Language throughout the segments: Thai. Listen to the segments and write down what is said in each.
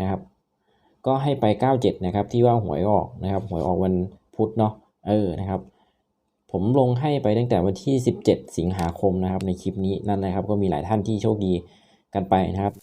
นะครับ ก็ให้ไป 97 นะครับ ที่ว่าหวยออกนะครับ หวยออกวันพุธเนาะ เออ นะครับ ผมลงให้ไปตั้งแต่วันที่ 17 สิงหาคมนะครับ ในคลิปนี้นั่นนะครับ ก็มีหลายท่านที่โชคดีกันไปนะครับ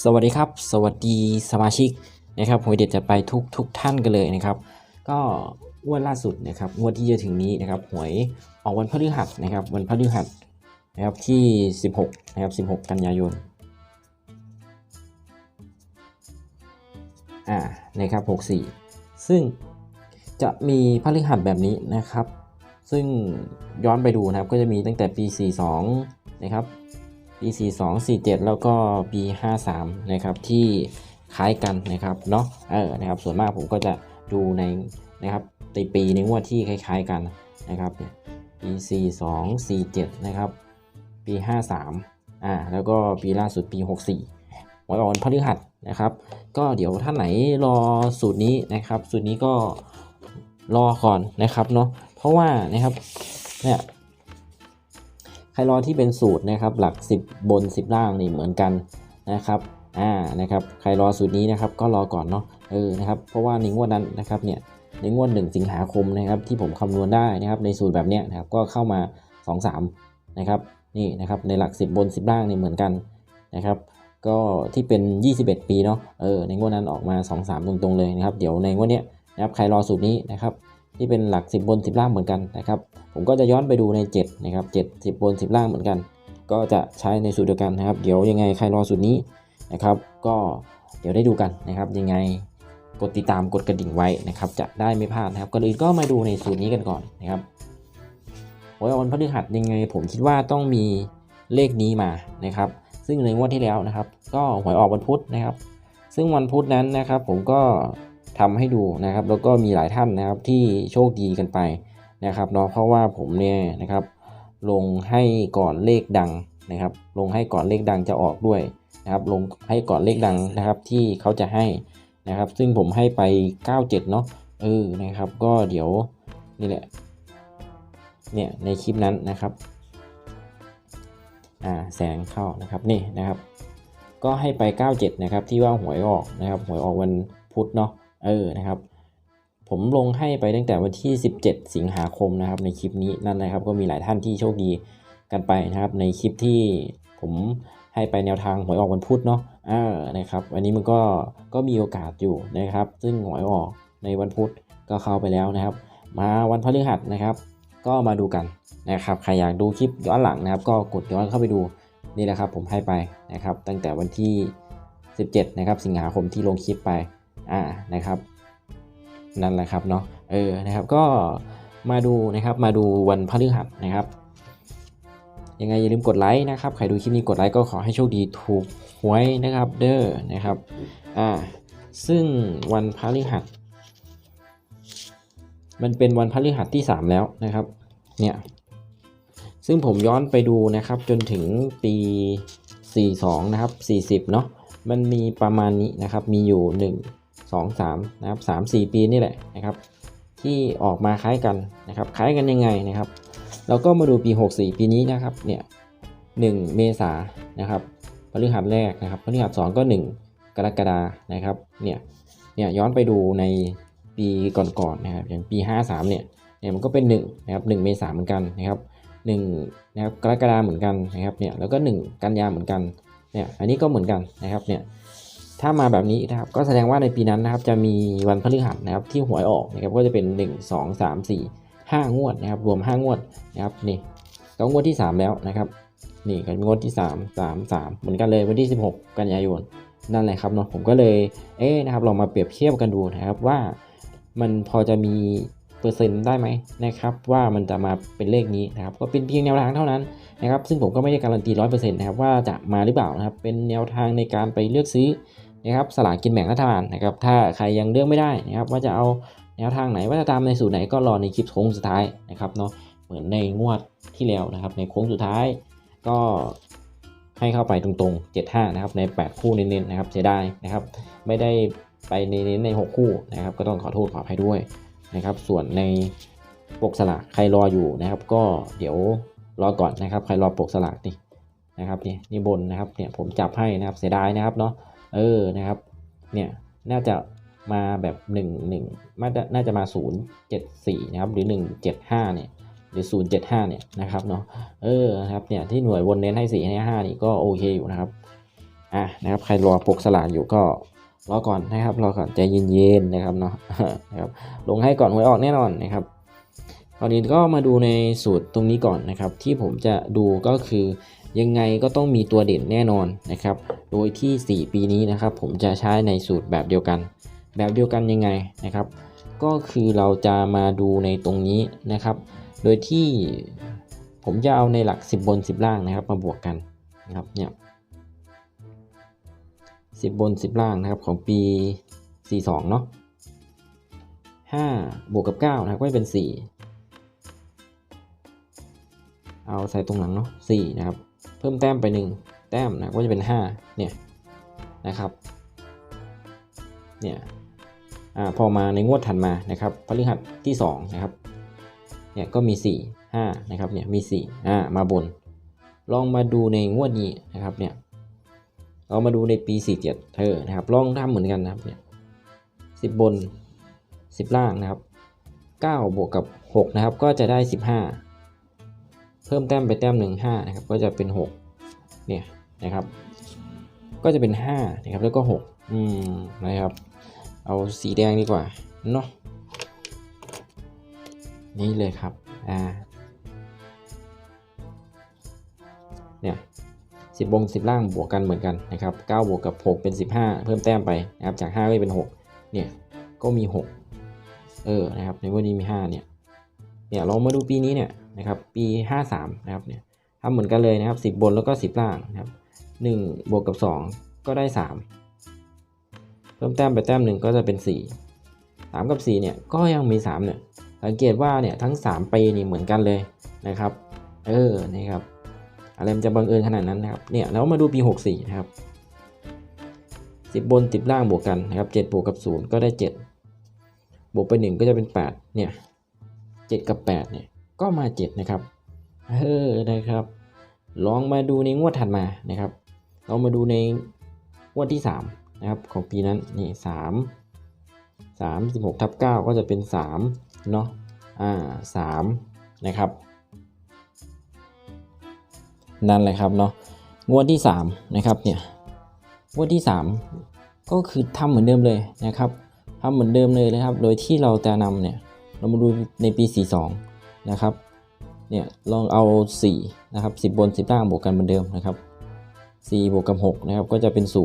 สวัสดีครับ สวัสดีสมาชิกนะครับหวยเด็ดจะไปทุกทุกท่านกันเลยนะครับ ก็งวดล่าสุดนะครับงวดที่จะถึงนี้นะครับหวยออกวันพฤหัสนะครับวันพฤหัสนะครับที่ 16นะครับ16 กันยายนอ่านะครับ64 ซึ่งจะมีพฤหัสแบบนี้นะครับ ซึ่งย้อนไปดูนะครับก็จะมีตั้งแต่ปี 42นะครับ ปี42 47 แล้วก็ปี53 นะครับที่คล้ายกันนะครับเนาะเออนะครับส่วนมากผมก็จะดูในนะครับในปีในงวดที่คล้าย ๆกันนะครับเนี่ยปี42 47 นะครับปี53 อ่าแล้วก็ปีล่าสุดปี 64หวยออกวันพฤหัสนะครับ ก็เดี๋ยวท่านไหนรอสูตรนี้นะครับ สูตรนี้ก็รอก่อนนะครับเนาะเพราะว่านะครับเนี่ย ใครรอที่เป็นสูตรนะครับหลัก 10 บน 10 ล่างนี่เหมือนกันนะครับอ่านะครับใครรอสูตรนี้นะครับก็รอก่อนเนาะเออนะครับเพราะว่าในงวดนั้นนะครับเนี่ยในงวด 1 สิงหาคมนะครับที่ผมคำนวณได้นะครับในสูตรแบบเนี้ยนะครับก็เข้ามา 2 3นะครับนี่นะครับในหลัก 10 บน 10 ล่างนี่เหมือนกันนะครับก็ที่เป็น 21 ปีเนาะเออในงวดนั้นออกมา 2 3 ตรงๆเลยนะครับเดี๋ยวในงวดเนี้ยนะครับใครรอสูตรนี้นะครับ ที่เป็นหลัก 10 บน 10 ล่างเหมือนกันนะครับ ผมก็จะย้อนไปดูใน 7 นะครับ 7 10 บน 10 ล่างเหมือนกัน ก็จะใช้ในสูตรเดียวกันนะครับ เดี๋ยวยังไงใครรอสูตรนี้นะครับ ก็เดี๋ยวได้ดูกันนะครับ ยังไงกดติดตามกดกระดิ่งไว้นะครับ จะได้ไม่พลาดนะครับก่อนอื่นก็มาดูในสูตรนี้กันก่อนนะครับหวยออนพฤหัสยังไง ผมคิดว่าต้องมีเลขนี้มานะครับ ซึ่งในงวดที่แล้วนะครับ ก็หวยออกวันพุธนะครับ ซึ่งวันพุธนั้นนะครับ ผมก็ ทำให้ดูนะครับ แล้วก็มีหลายท่านนะครับที่โชคดีกันไปนะครับเนาะเพราะว่าผมเนี่ยนะครับลงให้ก่อนเลขดังนะครับ ลงให้ก่อนเลขดังจะออกด้วยนะครับ ลงให้ก่อนเลขดังนะครับที่เขาจะให้นะครับ ซึ่งผมให้ไป 97 เนาะเออนะครับ ก็เดี๋ยวนี่แหละเนี่ยในคลิปนั้นนะครับอ่าแสงเข้านะครับนี่นะครับ ก็ให้ไป 97 นะครับที่ว่าหวยออกนะครับหวยออกวันพุธเนาะ เออนะครับ ผมลงให้ไปตั้งแต่วันที่ 17 สิงหาคมนะครับ ในคลิปนี้นั่นนะครับ ก็มีหลายท่านที่โชคดีกันไปนะครับ ในคลิปที่ผมให้ไปแนวทางหวยออกวันพุธเนาะอ่านะครับอันนี้มันก็ก็มีโอกาสอยู่นะครับ ซึ่งหวยออกในวันพุธก็เข้าไปแล้วนะครับ มาวันพฤหัสนะครับ ก็มาดูกันนะครับใครอยากดูคลิปย้อนหลังนะครับ ก็กดย้อนเข้าไปดูนี่แหละครับ ผมให้ไปนะครับ ตั้งแต่วันที่ 17 นะครับ สิงหาคมที่ลงคลิปไป อ่านะครับ นั่นแหละครับเนาะเออนะครับก็มาดูนะครับมาดูวันพฤหัสนะครับยังไงอย่าลืมกดไลค์นะครับใครดูคลิปนี้กดไลค์ก็ขอให้โชคดีถูกหวยนะครับเด้อนะครับอ่าซึ่งวันพฤหัสมันเป็นวันพฤหัสที่ 3 แล้วนะครับเนี่ยซึ่งผมย้อนไปดูนะครับจนถึงปี 42 นะครับ 40 เนาะมันมีประมาณนี้นะครับมีอยู่ 1 2 3นะครับ3 4 ปีนี่แหละนะครับ ที่ออกมาคล้ายกันนะครับ คล้ายกันยังไงนะครับ เราก็มาดูปี 64 ปีนี้นะครับเนี่ย1เมษานะครับพฤหัสแรกนะครับพฤหัส2ก็ 1 กรกฎานะครับเนี่ยเนี่ยย้อนไปดูในปีก่อนๆนะครับอย่างปี 53เนี่ยเนี่ยมันก็เป็น1นะครับ1เมษาเหมือนกันนะครับ1นะครับกรกฎาเหมือนกันนะครับเนี่ยแล้วก็ 1 กันยาเหมือนกันเนี่ยอันนี้ก็เหมือนกันนะครับเนี่ย ถ้ามาแบบนี้นะครับก็แสดงว่าในปีนั้นนะครับจะมีวันพฤหัสนะครับที่หวยออกนะครับก็จะเป็น 1 2 3 4 5 งวดนะครับรวม 5 งวดนะครับนี่ก็งวดที่ 3 แล้วนะครับนี่ก็งวดที่ 3 3 3 เหมือนกันเลยวันที่ 16 กันยายนนั่นแหละครับเนาะผมก็เลยเอ๊นะครับลองมาเปรียบเทียบกันดูนะครับว่ามันพอจะมีเปอร์เซ็นต์ได้ไหมนะครับว่ามันจะมาเป็นเลขนี้นะครับก็เป็นเพียงแนวทางเท่านั้นนะครับซึ่งผมก็ไม่ได้การันตีร้อยเปอร์เซ็นต์นะครับว่าจะมาหรือเปล่านะครับเป็นแนวทางในการไปเลือกซื้อ นะครับสลากกินแบ่งรัฐบาลนะครับถ้าใครยังเลือกไม่ได้นะครับว่าจะเอาแนวทางไหนว่าจะตามในสูตรไหนก็รอในคลิปโค้งสุดท้ายนะครับเนาะเหมือนในงวดที่แล้วนะครับในโค้งสุดท้ายก็ให้เข้าไปตรงๆ 75 นะครับ ใน 8 คู่เน้นๆนะครับเสียดายนะครับ ไม่ได้ไปเน้นๆใน 6 คู่นะครับ ก็ต้องขอโทษขออภัยด้วยนะครับ ส่วนในปกสลากใครรออยู่นะครับ ก็เดี๋ยวรอก่อนนะครับ ใครรอปกสลากนี่นะครับนี่นี่บนนะครับเนี่ยผมจับให้นะครับเสียดายนะครับเนาะ เออนะครับเนี่ยน่าจะมาแบบ 1 1น่าจะน่าจะมา 074 นะครับ หรือ 175 เนี่ย หรือ 075 เนี่ยนะครับเนาะ เออนะครับ เนี่ยที่หน่วยวนเน้นให้ 4 ให้ 5 นี่ก็โอเคอยู่นะครับ อะนะครับ ใครรอปกสลากอยู่ก็รอก่อนนะครับ รอก่อนใจเย็นๆนะครับเนาะ นะครับ ลงให้ก่อนหวยออกแน่นอนนะครับคราวนี้ก็มาดูในสูตรตรงนี้ก่อนนะครับ ที่ผมจะดูก็คือ ยังไงก็ต้องมีตัวเด่นแน่นอนนะครับ โดยที่ 4 ปีนี้นะครับผมจะใช้ในสูตรแบบเดียวกัน แบบเดียวกันยังไงนะครับ ก็คือเราจะมาดูในตรงนี้นะครับ โดยที่ผมจะเอาในหลัก 10 บน 10 ล่างนะครับ มาบวกกันนะครับเนี่ย10 บน 10 ล่างนะครับของปี 42 เนาะ5บวกกับ 9 นะครับก็จะเป็น 4 เอาใส่ตรงหลังเนาะ4นะครับ เพิ่มแต้มไป 1 แต้มนะก็จะเป็น 5 เนี่ยนะครับเนี่ยอ่าพอมาในงวดถัดมานะครับพฤหัสที่2นะครับเนี่ยก็มี 4 5นะครับเนี่ยมี4อ่ามาบน ลองมาดูในงวดนี้นะครับเนี่ยเรามาดูในปี 47เธอนะครับลองทำเหมือนกันนะครับเนี่ย10 บน 10 ล่างนะครับ9บวกกับ 6 นะครับ ก็จะได้ 15 พิ่มแต้มไปแต้ม1 5นะครับก็จะเป็น6เนี่ยนะครับ ก็จะเป็น5นะครับแล้วก็6อืมนะครับเอาสีแดงดีกว่าเนาะนี่เลยครับอ่าเนี่ยสิบบงสิบล่างบวกกันเหมือนกันนะครับเก้าบวกกับหกเป็นสิบห้าเพิ่มแต้มไปนะครับจากห้าก็เป็นหกเนี่ยก็มีหกเออนะครับในวันนี้มีห้าเนี่ยเนี่ยเรามาดูปีนี้เนี่ย นะครับปีห้าสามนะครับเนี่ยทำเหมือนกันเลยนะครับสิบบนแล้วก็สิบล่างนะครับหนึ่งบวกกับสองก็ได้สามเพิ่มแต้มไปแต้มหนึ่งก็จะเป็นสี่สามกับสี่เนี่ยก็ยังมีสามเนี่ยสังเกตว่าเนี่ยทั้ง 3 ปีนี่เหมือนกันเลยนะครับเออนี่ครับอะไรมันจะบังเอิญขนาดนั้นนะครับเนี่ยแล้วมาดูปี 64 นะครับ 10 บน 10 ล่างบวกกันนะครับ7บวกกับ 0 ก็ได้ 7 บวกไป 1 ก็จะเป็น 8 เนี่ย 7 กับ 8 เนี่ย ก็มา7นะครับเออนะครับ ลองมาดูในงวดถัดมานะครับ เรามาดูในงวดที่ 3 นะครับ ของปีนั้นนี่3 3 16ทับ9ก็จะเป็น3เนาะอ่าสามนะครับ นั่นแหละครับเนาะงวดที่ 3 นะครับเนี่ยงวดที่ 3 ก็คือทำเหมือนเดิมเลยนะครับทำเหมือนเดิมเลยนะครับ โดยที่เราจะนำเนี่ยเรามาดูในปี 42 นะครับเนี่ยลองเอา 4 นะครับ 10 บน 10 ล่างบวกกันเหมือนเดิมนะครับ 4 บวกกับ 6 นะครับ ก็จะเป็น 0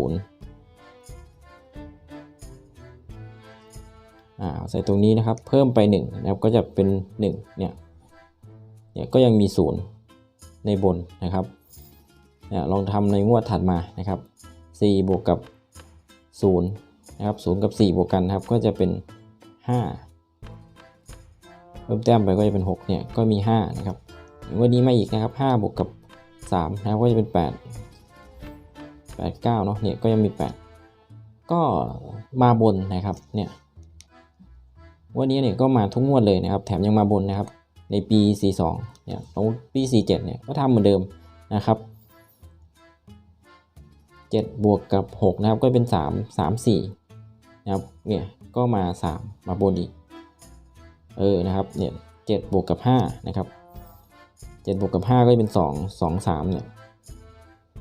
อ่า ใส่ตรงนี้นะครับ เพิ่มไป 1 นะครับ ก็จะเป็น 1 เนี่ย เนี่ย ก็ยังมี 0 ในบนนะครับ เนี่ย ลองทำในงวดถัดมานะครับ 4 บวกกับ 0 นะครับ 0 กับ 4 บวกกันนะครับ ก็จะเป็น 5 เพิ่มแต้มไปก็จะเป็น 6 เนี่ย ก็มี 5 นะครับวันนี้มาอีกนะครับ5บวกกับ3นะครับก็จะเป็น 8 8 9เนาะเนี่ยก็ยังมี 8 ก็มาบนนะครับเนี่ยวันนี้เนี่ยก็มาทุกงวดเลยนะครับ แถมยังมาบนนะครับ ในปี 42เนี่ยตรงปี 47เนี่ยก็ทำเหมือนเดิมนะครับ7บวกกับ 6 นะครับก็เป็น 3 3 4นะครับเนี่ยก็มา 3 มาบนอีก เออนะครับเนี่ย7บวกกับ5นะครับ7บวกกับ5ก็จะเป็น2 2 3เนี่ย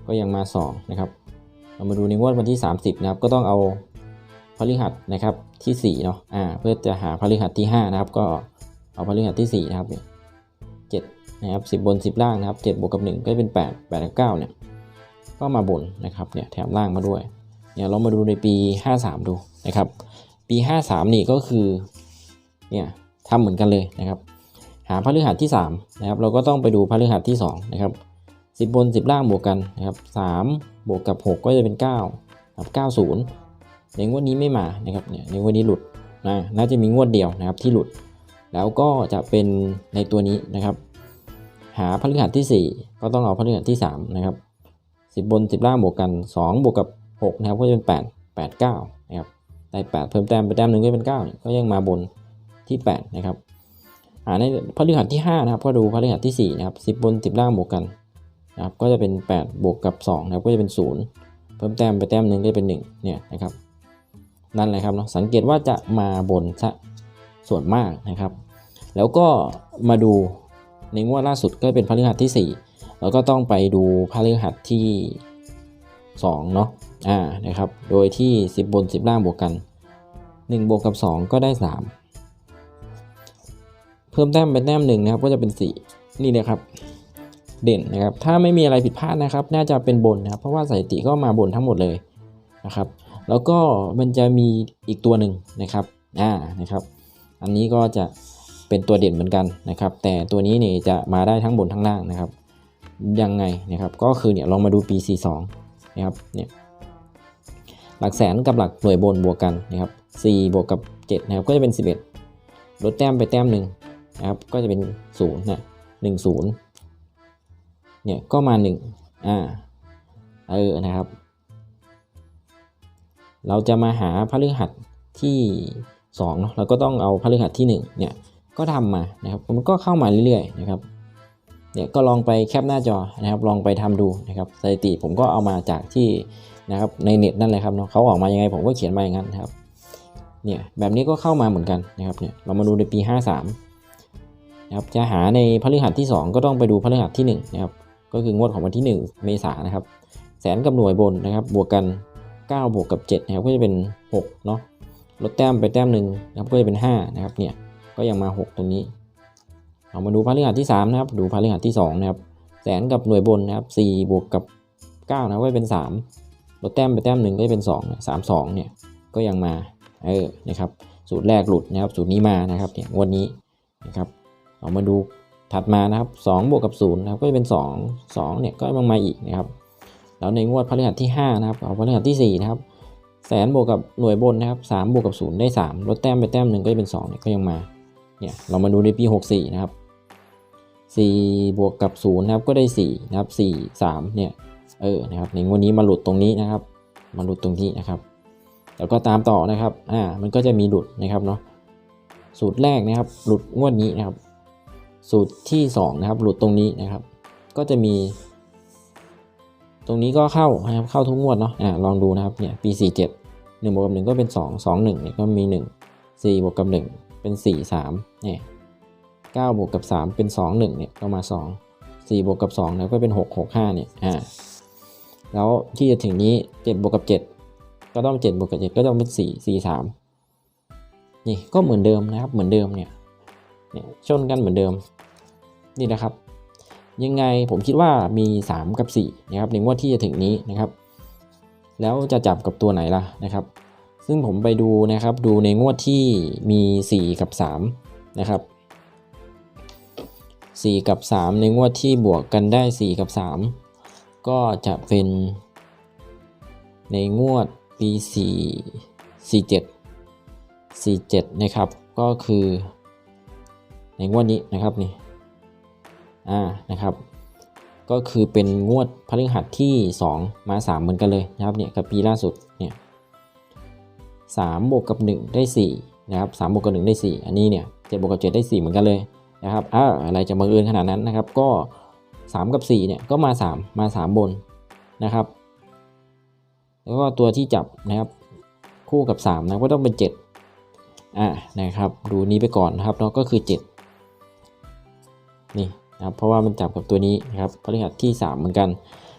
ก็ยังมา2นะครับเรามาดูในงวดวันที่ 30นะครับก็ต้องเอาพฤหัสนะครับที่4เนาะอ่าเพื่อจะหาพฤหัสที่5นะครับก็เอาพฤหัสที่4นะครับเนี่ยเจ็ดนะครับสิบบน 10 ล่างนะครับ7บวกกับ 1 ก็เป็น 8 8กับ9เนี่ยก็มาบนนะครับเนี่ยแถมล่างมาด้วยเนี่ยเรามาดูในปี 53 ดูนะครับปี 53 นี่ก็คือเนี่ย ทำเหมือนกันเลยนะครับ หาพฤหัสที่3นะครับเราก็ต้องไปดูพฤหัสที่2นะครับ10 บน 10 ล่างบวกกันนะครับ3บวกกับ 6 ก็จะเป็น9ครับ90 ในงวดนี้ไม่มานะครับเนี่ยในงวดนี้หลุดนะน่าจะมีงวดเดียวนะครับที่หลุด แล้วก็จะเป็นในตัวนี้นะครับ หาพฤหัสที่ 4 ก็ต้องเอาพฤหัสที่3นะครับ10 บน 10 ล่างบวกกัน 2 บวกกับ6นะครับก็จะเป็น 8 8 9นะครับได้8เพิ่มแต้มไปแต้มหนึ่งก็เป็น9เนี่ยก็ยังมาบน ที่8นะครับอ่าในพฤหัสที่5นะครับก็ดูพฤหัสที่4นะครับ10 บน 10 ล่างบวกกันนะครับก็จะเป็น 8 บวกกับ2นะครับก็จะเป็น 0 เพิ่มแต้มไปแต้มหนึ่งก็เป็น 1 เนี่ยนะครับนั่นแหละครับเนาะสังเกตว่าจะมาบนซะส่วนมากนะครับ แล้วก็มาดูในงวดล่าสุดก็เป็นพฤหัสที่ 4 แล้วก็ต้องไปดูพฤหัสที่2เนาะอ่านะครับโดยที่ 10 บน 10 ล่างบวกกัน 1 บวกกับ 2 ก็ได้ 3 เพิ่มแต้มเป็นแต้มหนึ่งนะครับก็จะเป็น 4 นี่นะครับ เด่นนะครับ ถ้าไม่มีอะไรผิดพลาดนะครับ น่าจะเป็นบนนะครับ เพราะว่าสถิติก็มาบนทั้งหมดเลยนะครับ แล้วก็มันจะมีอีกตัวหนึ่งนะครับอ่านะครับ อันนี้ก็จะเป็นตัวเด่นเหมือนกันนะครับ แต่ตัวนี้เนี่ยจะมาได้ทั้งบนทั้งล่างนะครับ ยังไงนะครับ ก็คือเนี่ยลองมาดูปี 42 นะครับ เนี่ยหลักแสนกับหลักหน่วยบนบวกกันนะครับ4บวกกับ7นะครับก็จะเป็น 11 ลดแต้มไปแต้มหนึ่ง นะครับก็จะเป็น0นะ1 0เนี่ยก็มา1อ่าเออนะครับ เราจะมาหาพฤหัสที่2เนาะเราก็ต้องเอาพฤหัสที่1เนี่ยก็ทำมานะครับมันก็เข้ามาเรื่อยๆนะครับเนี่ยก็ลองไปแคปหน้าจอนะครับ ลองไปทำดูนะครับสถิติผมก็เอามาจากที่นะครับในเน็ตนั่นเลยครับเนาะเขาออกมายังไงผมก็เขียนมาอย่างนั้นนะครับเนี่ยแบบนี้ก็เข้ามาเหมือนกันนะครับเนี่ยเรามาดูในปี 53 นะครับจะหาในพฤหัสที่ 2 ก็ต้องไปดูพฤหัสที่1นะครับก็คืองวดของวันที่ 1 เมษายนนะครับแสนกับหน่วยบนนะครับบวกกัน 9 บวกกับ7นะครับก็จะเป็น6เนาะลดแต้มไปแต้มหนึ่งนะครับก็จะเป็น5นะครับเนี่ยก็ยังมา 6 ตรงนี้เอามาดูพฤหัสที่3นะครับดูพฤหัสที่2นะครับแสนกับหน่วยบนนะครับ4บวกกับ 9 นะก็จะเป็น 3 ลดแต้มไปแต้มหนึ่งก็จะเป็น2นี่ย3 2เนี่ยก็ยังมาเออนะครับสูตรแรกหลุดนะครับสูตรนี้มานะครับเนี่ยงวันนี้นะครับ เอามาดูถัดมานะครับ2บวกกับ0นะครับก็จะเป็น 2 2เนี่ยก็ยังมาอีกนะครับแล้วในงวดพฤหัสที่5นะครับเอาพฤหัสที่4นะครับแสนบวกกับหน่วยบนนะครับ3บวกกับ0ได้3ลดแต้มไปแต้มหนึ่งก็จะเป็น2เนี่ยก็ยังมาเนี่ยเรามาดูในปี 64นะครับ4บวกกับ0นะครับก็ได้4นะครับ4 3เนี่ยเออนะครับในงวดนี้มาหลุดตรงนี้นะครับมาหลุดตรงนี้นะครับ แล้วก็ตามต่อนะครับอ่ามันก็จะมีหลุดนะครับเนาะสูตรแรกนะครับหลุดงวดนี้นะครับ สูตรที่ 2 นะครับ หลุดตรงนี้นะครับ ก็จะมี ตรงนี้ก็เข้านะครับเข้าทุกงวดเนาะอ่าลองดูนะครับเนี่ยปี 47 1บวกกับ1ก็เป็น 2 2 1เนี่ยก็มี 1 4บวกกับ1เป็น 4 3เนี่ย9บวกกับ 3 เป็น 2 1เนี่ยก็มา 2 4บวกกับ2แล้วก็เป็น 6 6 5เนี่ยอ่าแล้วที่จะถึงนี้ 7บวกกับ 7 ก็ต้อง7บวกกับ 7 ก็ต้องเป็น 4 4 3นี่ก็เหมือนเดิมนะครับเหมือนเดิมเนี่ยเนี่ย ชนกันเหมือนเดิม นี่นะครับ ยังไงผมคิดว่ามี 3 กับ4นะครับในงวดที่จะถึงนี้นะครับ แล้วจะจับกับตัวไหนล่ะนะครับ ซึ่งผมไปดูนะครับดูในงวดที่มี 4 กับ3นะครับ4 กับ 3 ในงวดที่บวกกันได้ 4 กับ 3 ก็จะเป็นในงวดปี 4 47 47 นะครับ ก็คือ ในงวดนี้นะครับนี่อ่านะครับ ก็คือเป็นงวดพฤหัสที่ 2 มา 3 เหมือนกันเลยนะครับเนี่ยกับปีล่าสุดเนี่ยสามบวกกับ 1 ได้4นะครับ3บวกกับ 1 ได้ 4 อันนี้เนี่ย7บวกกับ 7 ได้ 4 เหมือนกันเลยนะครับอ่าอะไรจะบังเอิญขนาดนั้นนะครับ ก็ 3 กับ4เนี่ยก็มา 3 มา 3 บนนะครับ แล้วก็ตัวที่จับนะครับคู่กับ3นะก็ต้องเป็น 7อ่านะครับ ดูนี้ไปก่อนนะครับแล้วก็คือ 7 นี่นะครับเพราะว่ามันจับกับตัวนี้นะครับพฤหัสที่ 3 เหมือนกัน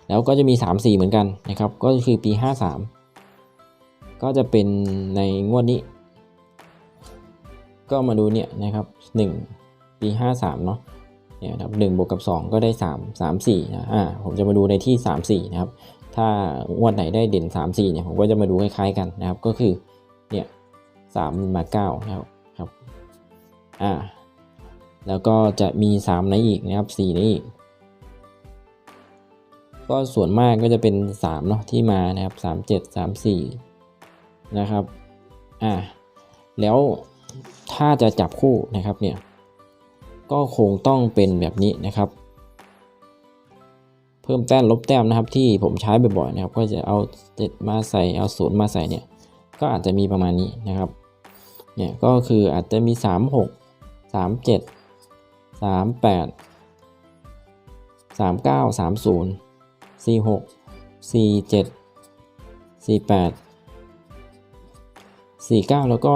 แล้วก็จะมี 3 4 เหมือนกันนะครับ ก็คือปี 53 ก็จะเป็นในงวดนี้ ก็มาดูเนี่ยนะครับ 1 ปี 53 เนาะเนี่ยนะครับ1บวกกับ 2 ก็ได้ 3 3 4นะอ่าผมจะมาดูในที่ 3 4 นะครับ ถ้างวดไหนได้เด่น 3 4 เนี่ยผมก็จะมาดูคล้ายๆกันนะครับ ก็คือเนี่ย3มา9นะครับครับอ่า แล้วก็จะมี 3 ในอีกนะครับ 4 ในอีก ก็ส่วนมากก็จะเป็น 3 เนาะที่มานะครับ 3 7 3 4 นะครับ อ่า แล้วถ้าจะจับคู่นะครับเนี่ย ก็คงต้องเป็นแบบนี้นะครับ เพิ่มแต้มลบแต้มนะครับที่ผมใช้บ่อยๆนะครับ ก็จะเอาเจ็ดมาใส่เอาศูนย์มาใส่เนี่ย ก็อาจจะมีประมาณนี้นะครับ เนี่ยก็คืออาจจะมี 3 6 3 7 3 8 3 9 3 0 4 6 4 7 4 8 4 9 แล้วก็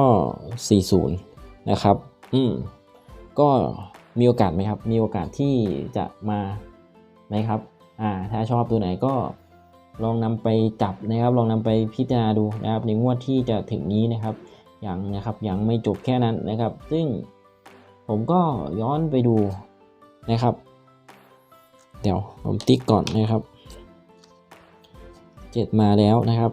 40 นะครับ อืม ก็มีโอกาสไหมครับ มีโอกาสที่จะมาไหมครับ อ่า ถ้าชอบตัวไหนก็ลองนำไปจับนะครับ ลองนำไปพิจารณาดูนะครับ ในงวดที่จะถึงนี้นะครับยังนะครับ ยังไม่จบแค่นั้นนะครับ ซึ่ง ผมก็ย้อนไปดูนะครับ เดี๋ยวผมติ๊กก่อนนะครับเจ็ดมาแล้วนะครับ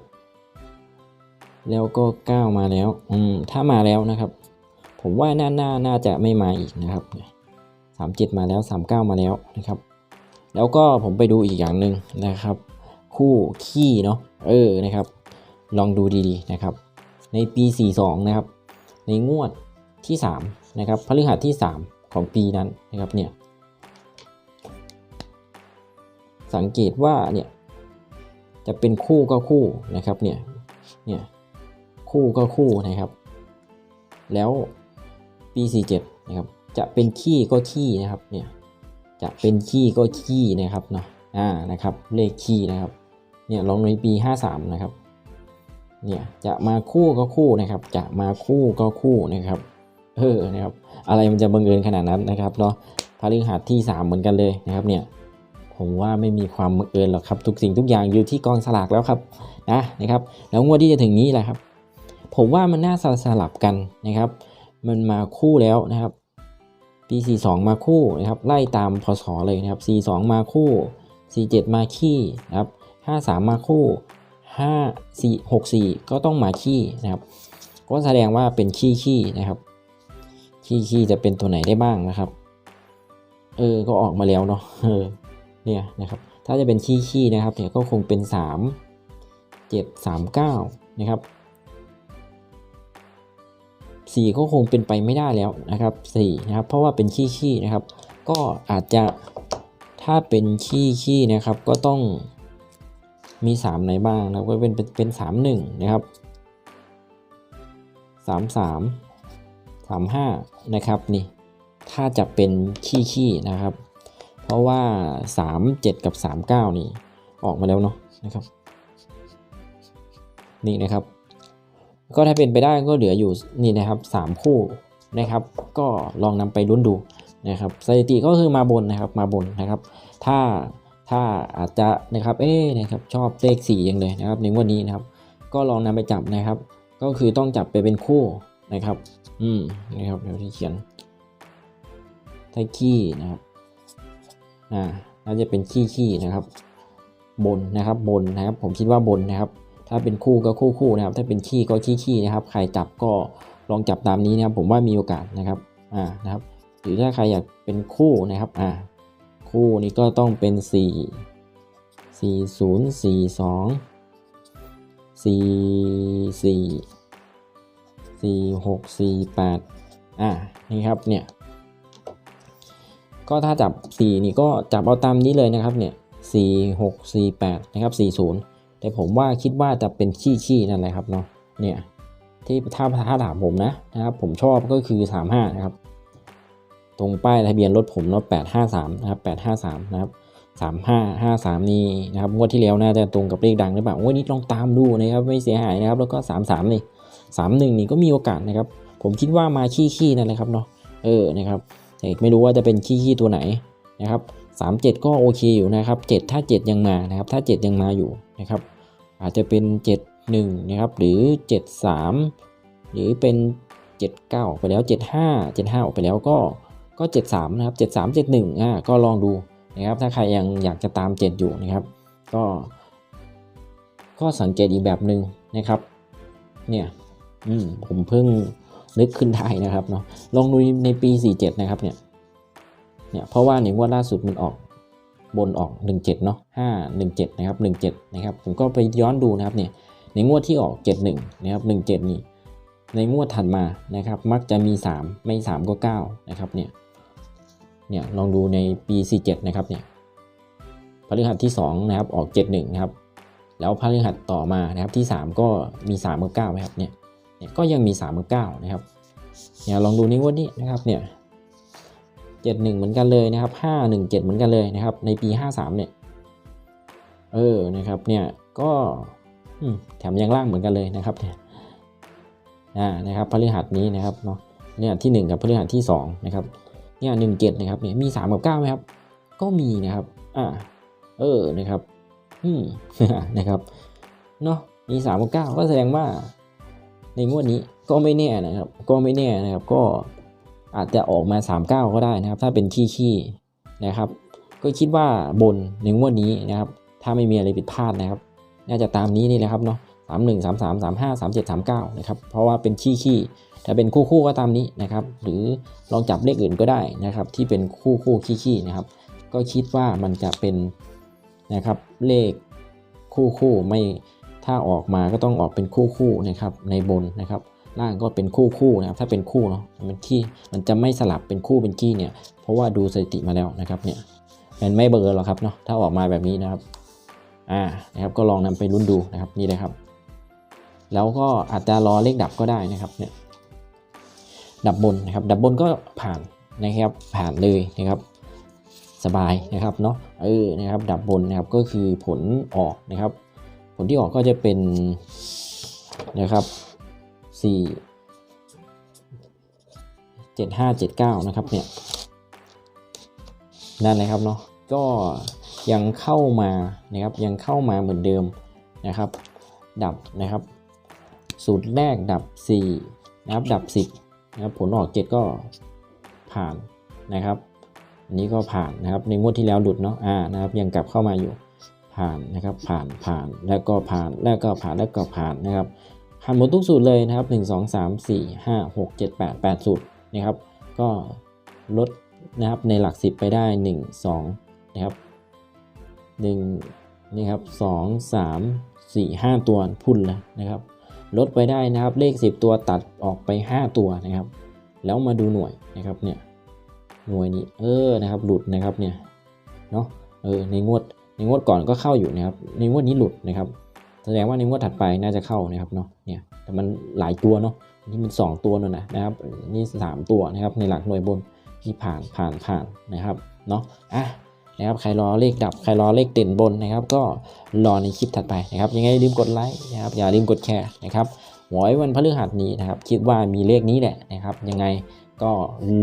แล้วก็เก้ามาแล้วอืมถ้ามาแล้วนะครับ ผมว่าน่าน่าน่าจะไม่มาอีกนะครับสามเจ็ดมาแล้วสามเก้ามาแล้วนะครับ แล้วก็ผมไปดูอีกอย่างหนึ่งนะครับ คู่ขี้เนาะเออนะครับ ลองดูดีๆนะครับ ในปี 42 นะครับ ในงวด ที่3นะครับพฤหัสที่ 3 ของปีนั้นนะครับเนี่ยสังเกตว่าเนี่ยจะเป็นคู่ก็คู่นะครับเนี่ยเนี่ยคู่ก็คู่นะครับ แล้วปี 47นะครับจะเป็นขี้ก็ขี้นะครับเนี่ยจะเป็นขี้ก็ขี้นะครับเนาะอ่านะครับเลขขี้นะครับเนี่ยลองในปี 53 นะครับเนี่ยจะมาคู่ก็คู่นะครับ จะมาคู่ก็คู่นะครับ เออนะครับอะไรมันจะบังเอิญขนาดนั้นนะครับเนาะพฤหัสที่ 3 เหมือนกันเลยนะครับเนี่ยผมว่าไม่มีความบังเอิญหรอกครับทุกสิ่งทุกอย่างอยู่ที่กองสลากแล้วครับนะนะครับแล้วงวดที่จะถึงนี้แหละครับ ผมว่ามันน่าสลับกันนะครับ มันมาคู่แล้วนะครับปี 42 มาคู่นะครับไล่ตามพศเลยนะครับ 42 มาคู่ 47 มาขี้นะครับ53 มาคู่ 5 4 6 4 ก็ต้องมาขี้นะครับ ก็แสดงว่าเป็นขี้ขี้นะครับ ขี้ขี้จะเป็นตัวไหนได้บ้างนะครับ เออ ก็ออกมาแล้วเนาะ เออ เนี่ยนะครับ ถ้าจะเป็นขี้ขี้นะครับเนี่ยก็คงเป็น 3 7 3 9 นะครับ 4 ก็คงเป็นไปไม่ได้แล้วนะครับ4นะครับ เพราะว่าเป็นขี้ขี้นะครับ ก็อาจจะถ้าเป็นขี้ขี้นะครับ ก็ต้องมี 3 ไหนบ้างนะครับ ก็เป็นเป็นเป็น3 1นะครับ3 3 3 5 นะครับนี่ถ้าจะเป็นขี้ขี้นะครับ เพราะว่า 3 7 กับ 3 9 นี่ออกมาแล้วเนาะนะครับ นี่นะครับ ก็ถ้าเป็นไปได้ก็เหลืออยู่นี่นะครับ 3 คู่นะครับ ก็ลองนำไปลุ้นดูนะครับสถิติก็คือมาบนนะครับมาบนนะครับ ถ้าถ้าอาจจะนะครับเอ๊นะครับชอบเลข4อย่างเลยนะครับในวดนี้นะครับ ก็ลองนำไปจับนะครับ ก็คือต้องจับไปเป็นคู่นะครับ อืมนะครับเดี๋ยวที่เขียนไทขี้นะครับอ่าน่าจะเป็นขี้ขี้นะครับ บนนะครับบนนะครับ ผมคิดว่าบนนะครับ ถ้าเป็นคู่ก็คู่คู่นะครับ ถ้าเป็นขี้ก็ขี้ขี้นะครับ ใครจับก็ลองจับตามนี้นะครับ ผมว่ามีโอกาสนะครับอ่านะครับ หรือถ้าใครอยากเป็นคู่นะครับอ่าคู่นี้ก็ต้องเป็น 4 4 0 4 2 4 4 4 6 4 8อ่านี่ครับเนี่ยก็ถ้าจับ 4 นี่ก็จับเอาตามนี้เลยนะครับเนี่ย4 6 4 8 นะครับ 40 แต่ผมว่าคิดว่าจะเป็นขี้ขี้นั่นแหละครับเนาะเนี่ยที่ถ้าถ้าถามผมนะนะครับผมชอบก็คือ 35 นะครับ ตรงป้ายทะเบียนรถผมเนาะ853 นะครับ 853 นะครับ 3553 นี่นะครับงวดที่แล้วน่าจะตรงกับเลขดังหรือเปล่างวดนี้ลองตามดูนะครับไม่เสียหายนะครับแล้วก็ 33 นี่ 31 นี่ก็มีโอกาสนะครับ ผมคิดว่ามาขี้ขี้นั่นแหละครับเนาะเออนะครับแต่ไม่รู้ว่าจะเป็นขี้ขี้ตัวไหนนะครับ37 ก็โอเคอยู่นะครับ 7 ถ้า 7 ยังมานะครับ ถ้า 7 ยังมาอยู่นะครับ อาจจะเป็น 71 นะครับ หรือ 73 หรือเป็น 79ออกไปแล้ว 75 75 ออกไปแล้วก็ก็ 73 นะครับ 73 71อ่าก็ลองดูนะครับ ถ้าใครยังอยากจะตาม 7 อยู่นะครับ ก็ ก็สังเกตอีกแบบหนึ่งนะครับ เนี่ย อืมผมเพิ่งนึกขึ้นได้นะครับเนาะลองดูในปี 47 นะครับเนี่ยเนี่ยเพราะว่าในงวดล่าสุดมันออกบนออก 17เนาะ5 17นะครับ17นะครับผมก็ไปย้อนดูนะครับเนี่ยในงวดที่ออก 71นะครับ17 นี่ในงวดถัดมานะครับมักจะมี 3 ไม่ 3 ก็ 9 นะครับเนี่ยเนี่ยลองดูในปี 47 นะครับเนี่ยพฤหัสที่ 2 นะครับออก 71นะครับแล้วพฤหัสต่อมานะครับที่ 3 ก็มี 3 กับ9นะครับเนี่ย เนี่ยก็ยังมี3กับ9นะครับเนี่ยลองดูในงวดนี้นะครับเนี่ย71เหมือนกันเลยนะครับ517เจ็ดเหมือนกันเลยนะครับ ในปี53เนี่ยเออนะครับเนี่ยก็แถมยังล่างเหมือนกันเลยนะครับเนี่ยอ่านะครับพฤหัสนี้นะครับเนาะเนี่ยที่ 1 กับพฤหัสที่2นะครับเนี่ยหนึ่งเจ็ดนะครับเนี่ยมี3กับ9ไหมครับ ก็มีนะครับอ่าเออนะครับอืมนะครับเนาะมีสามกับเก้าก็แสดงว่า ในงวดนี้ก็ไม่แน่นะครับ ก็ไม่แน่นะครับ ก็อาจจะออกมาสามเก้าก็ได้นะครับ ถ้าเป็นขี้ขี้นะครับ ก็คิดว่าบนในงวดนี้นะครับ ถ้าไม่มีอะไรผิดพลาดนะครับ น่าจะตามนี้นี่แหละครับเนาะสามหนึ่งสามสามสามห้าสามเจ็ดสามเก้านะครับ เพราะว่าเป็นขี้ขี้ถ้าเป็นคู่คู่ก็ตามนี้นะครับ หรือลองจับเลขอื่นก็ได้นะครับ ที่เป็นคู่คู่ขี้ขี้นะครับ ก็คิดว่ามันจะเป็นนะครับเลขคู่คู่ไม่ ถ้าออกมาก็ต้องออกเป็นคู่คู่นะครับในบนนะครับ ล่างก็เป็นคู่คู่นะครับถ้าเป็นคู่เนาะมันที่มันจะไม่สลับเป็นคู่เป็นขี้เนี่ย เพราะว่าดูสถิติมาแล้วนะครับเนี่ยมันไม่เบลอหรอกครับเนาะถ้าออกมาแบบนี้นะครับอ่านะครับก็ลองนำไปรุ่นดูนะครับนี่เลยครับ แล้วก็อาจจะรอเลขดับก็ได้นะครับเนี่ยดับบนนะครับดับบนก็ผ่านนะครับผ่านเลยนะครับสบายนะครับเนาะเออนะครับดับบนนะครับก็คือผลออกนะครับ ผลที่ออกก็จะเป็นนะครับสี่เจ็ดห้าเจ็ดเก้านะครับเนี่ยนั่นเลยครับเนาะก็ยังเข้ามานะครับยังเข้ามาเหมือนเดิมนะครับ ดับนะครับ สูตรแรกดับ4นะครับดับ 10นะครับผลออก 7 ก็ผ่านนะครับ อันนี้ก็ผ่านนะครับในงวดที่แล้วหลุดเนาะอ่านะครับยังกลับเข้ามาอยู่ ผ่านนะครับผ่านผ่านแล้วก็ผ่านแล้วก็ผ่านแล้วก็ผ่านนะครับผ่านหมดทุกสูตรเลยนะครับ 1 2 3 4 5 6 7 8 8 สูตรนะครับ ก็ลดนะครับในหลัก 10 ไปได้ 1 2นะครับ1นี่ครับ2 3 4 5 ตัวพุ่นเลยนะครับ ลดไปได้นะครับเลข 10 ตัวตัดออกไป 5 ตัวนะครับ แล้วมาดูหน่วยนะครับเนี่ยหน่วยนี้เออนะครับหลุดนะครับเนี่ยเนาะเออในงวด ในงวดก่อนก็เข้าอยู่นะครับ ในงวดนี้หลุดนะครับ แสดงว่าในงวดถัดไปน่าจะเข้านะครับเนาะ เนี่ย แต่มันหลายตัวเนาะ นี่มัน 2 ตัวนั่นนะนะครับ นี่ 3 ตัวนะครับ ในหลักหน่วยบนที่ผ่านผ่านผ่านนะครับ เนาะ อะนะครับ ใครรอเลขดับ ใครรอเลขเด่นบนนะครับ ก็รอในคลิปถัดไปนะครับ ยังไงอย่าลืมกดไลค์นะครับ อย่าลืมกดแชร์นะครับหวยวันพฤหัสนี้นะครับ คิดว่ามีเลขนี้แหละนะครับ ยังไงก็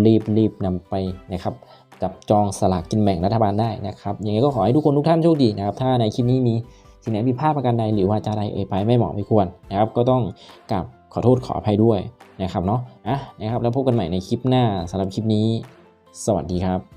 รีบรีบนำไปนะครับ กับจองสลากกินแบ่งรัฐบาลได้นะครับยังไงก็ขอให้ทุกคนทุกท่านโชคดีนะครับ ถ้าในคลิปนี้มีสิ่งไหนผิดพลาดประการใดหรือว่าจาใดเอ่ยไปไม่เหมาะไม่ควรนะครับ ก็ต้องกับขอโทษขออภัยด้วยนะครับเนาะอะนะครับแล้วพบกันใหม่ในคลิปหน้าสำหรับคลิปนี้ สวัสดีครับ